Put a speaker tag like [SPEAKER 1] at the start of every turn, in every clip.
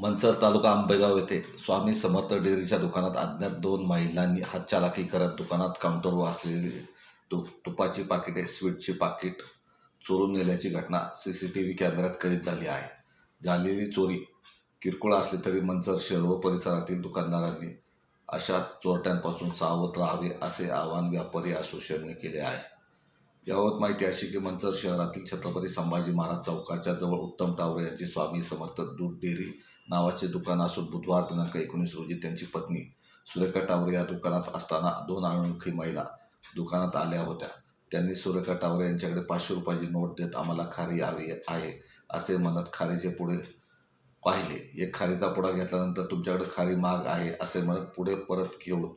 [SPEAKER 1] मंचर तालुका आंबेगाव येथे स्वामी समर्थ डेअरीच्या दुकानात अज्ञात दोन महिलांनी हातचालाकी करत दुकानात काउंटरवर असलेली तु तुपाची पाकिटे स्वीटची पाकिट चोरून नेल्याची घटना सी सी टी व्ही कॅमेऱ्यात कैद झाली आहे. झालेली चोरी किरकोळ असली तरी मंचर शहर व परिसरातील दुकानदारांनी अशा चोरट्यांपासून सावध राहावे असे आवाहन व्यापारी असोसिएशनने केले आहे. याबाबत माहिती अशी की मंचर शहरातील छत्रपती संभाजी महाराज चौकाच्या जवळ उत्तम टावरे यांची स्वामी समर्थ दूध डेअरी नावाचे दुकान असून बुधवार दिनांक एकोणीस रोजी त्यांची पत्नी सुरेखा टावरे या दुकानात असताना दोन अनोळखी महिला दुकानात आल्या होत्या. त्यांनी सुरेखा टावरे यांच्याकडे पाचशे रुपयाची नोट देत आम्हाला खारी हवी आहे असे म्हणत खारीचे पुढे पाहिले. एक खारीचा पुडा घेतल्यानंतर तुमच्याकडे खारी माग आहे असे म्हणत पुढे परत घेऊन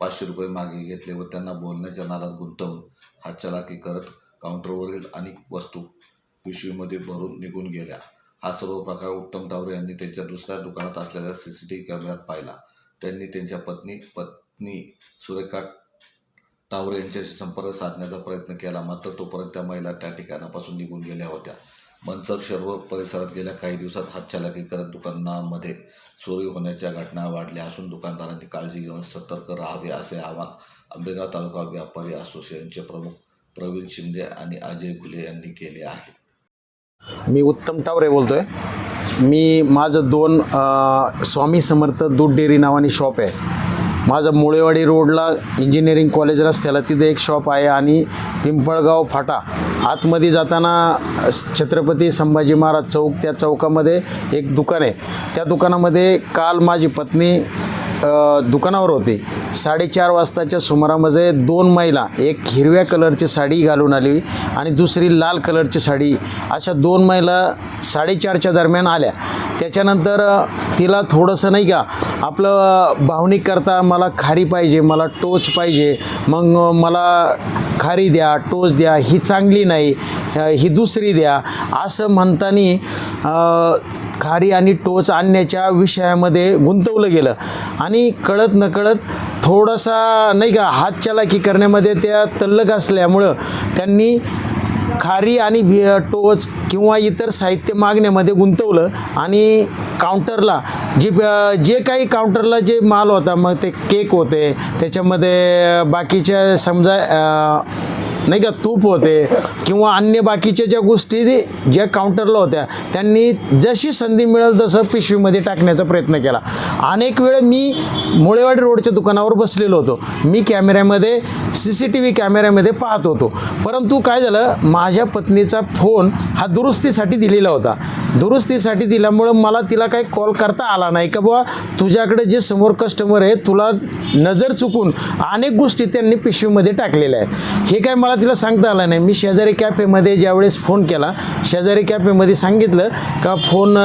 [SPEAKER 1] पाचशे रुपये मागे घेतले व त्यांना बोलण्याच्या नादात गुंतवून हातचलाकी करत काउंटरवरील अनेक वस्तू पिशवीमध्ये भरून निघून गेल्या. हा सर्व प्रकार उत्तम टावरे यांनी त्यांच्या दुसऱ्या दुकानात असलेल्या सी सी टी व्ही कॅमेऱ्यात पाहिला. त्यांनी त्यांच्या पत्नी पत्नी सुरेखा टावरे यांच्याशी संपर्क साधण्याचा प्रयत्न केला. मात्र तोपर्यंत त्या महिला त्या ठिकाणापासून निघून गेल्या होत्या. मंचर सर्व परिसरात गेल्या काही दिवसात हातचालाकी करत दुकानामध्ये चोरी होण्याच्या घटना वाढल्या असून दुकानदारांनी काळजी घेऊन सतर्क राहावे असे आवाहन आंबेगाव तालुका व्यापारी असोसिएशनचे प्रमुख प्रवीण शिंदे आणि अजय घुले यांनी केले आहे.
[SPEAKER 2] मी उत्तम टावरे बोलतो आहे मी माझं दोन स्वामी समर्थ दूध डेअरी नावाने शॉप आहे. माझं मुळेवाडी रोडला इंजिनिअरिंग कॉलेज रस्त्याला तिथे एक शॉप आहे आणि पिंपळगाव फाटा. आतमध्ये जाताना छत्रपती संभाजी महाराज चौक त्या चौकामध्ये एक दुकान आहे. त्या दुकानामध्ये काल माझी पत्नी दुकानावर होते. साडेचार वाजताच्या सुमारामध्ये दोन महिला एक हिरव्या कलरची साडी घालून आली आणि दुसरी लाल कलरची साडी. अशा दोन महिला साडेचारच्या दरम्यान आल्या. त्याच्यानंतर तिला थोडंसं नाही का आपलं भावनिक करता मला खारी पाहिजे मला टोच पाहिजे मग मला खारी द्या टोच द्या ही चांगली नाही ही दुसरी द्या असं म्हणताना खारी आणि टोच आणण्याच्या विषयामध्ये गुंतवलं गेलं. आणि कळत नकळत थोडासा नाही का हातचलाकी करण्यामध्ये त्या तल्लक असल्यामुळं त्यांनी खारी आणि बि टोच किंवा इतर साहित्य मागण्यामध्ये गुंतवलं आणि काउंटरला जी ब- जे काही काउंटरला जे माल होता मग ते केक होते त्याच्यामध्ये बाकीच्या समजा नाही का तूप होते किंवा अन्य बाकीच्या ज्या गोष्टी ज्या काउंटरला होत्या त्यांनी जशी संधी मिळेल तसं पिशवीमध्ये टाकण्याचा प्रयत्न केला. अनेक वेळ मी मुळेवाडी रोडच्या दुकानावर बसलेलो होतो. मी कॅमेऱ्यामध्ये सी सी टी व्ही कॅमेऱ्यामध्ये पाहत होतो. परंतु काय झालं माझ्या पत्नीचा फोन हा दुरुस्तीसाठी दिलेला होता. दुरुस्तीसाठी दिल्यामुळं मला तिला काही कॉल करता आला नाही का बुवा? तुझ्याकडे जे समोर कस्टमर आहे तुला नजर चुकून अनेक गोष्टी त्यांनी पिशवीमध्ये टाकलेल्या आहेत. हे काय मला तिला सांगता आलं नाही. मी शेजारी कॅफेमध्ये ज्यावेळेस फोन केला शेजारी कॅफेमध्ये सांगितलं का फोन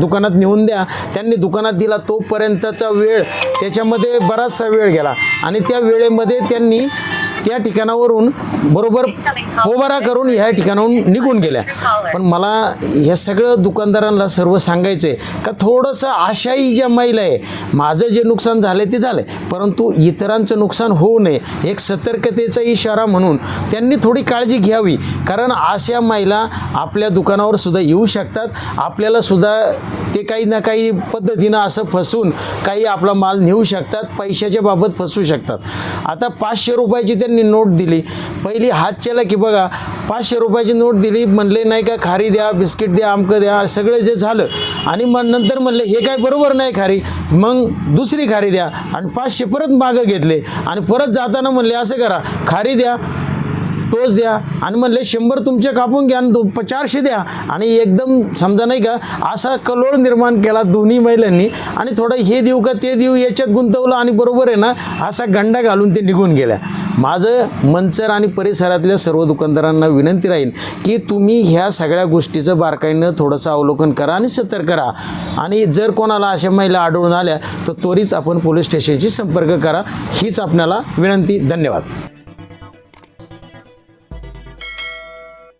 [SPEAKER 2] दुकानात नेऊन द्या. त्यांनी दुकानात दिला तोपर्यंतचा वेळ त्याच्यामध्ये बराचसा वेळ गेला. आणि त्या वेळेमध्ये त्यांनी त्या ठिकाणावरून बरोबर पोबारा करून ह्या ठिकाणाहून निघून गेल्या. पण मला ह्या सगळं दुकानदारांना सर्व सांगायचं आहे का थोडंसं आशाही ज्या महिला आहे माझं जे नुकसान झालं ते झालं परंतु इतरांचं नुकसान होऊ नये एक सतर्कतेचा इशारा म्हणून त्यांनी थोडी काळजी घ्यावी. कारण अशा महिला आपल्या दुकानावर सुद्धा येऊ शकतात. आपल्याला सुद्धा ते काही ना काही पद्धतीनं असं फसून काही आपला माल नेऊ शकतात पैशाच्या बाबत फसू शकतात. आता पाचशे रुपयाची त्यांनी नोट दिली. पहिली हात की बघा पाचशे रुपयाची नोट दिली म्हणले नाही का खारी द्या बिस्किट द्या आमकं द्या सगळं जे झालं. आणि मग नंतर म्हणले हे काय बरोबर नाही खारी. मग दुसरी खारी द्या आणि पाचशे परत मागं घेतले आणि परत जाताना म्हणले असं करा खारी द्या टोच द्या आणि म्हणले शंभर तुमचे कापून घ्या आणि दो- प- चारशे द्या. आणि एकदम समजा नाही का असा कलोळ निर्माण केला दोन्ही महिलांनी. आणि थोडं हे देऊ का ते देऊ याच्यात गुंतवलं आणि बरोबर आहे ना असा गंडा घालून ते निघून गेल्या. माझं मंचर आणि परिसरातल्या सर्व दुकानदारांना विनंती राहील की तुम्ही ह्या सगळ्या गोष्टीचं बारकाईनं थोडंसं अवलोकन करा आणि सतर्क करा आणि जर कोणाला अशा महिला आढळून आल्या तर त्वरित आपण पोलीस स्टेशनशी संपर्क करा. हीच आपल्याला विनंती. धन्यवाद.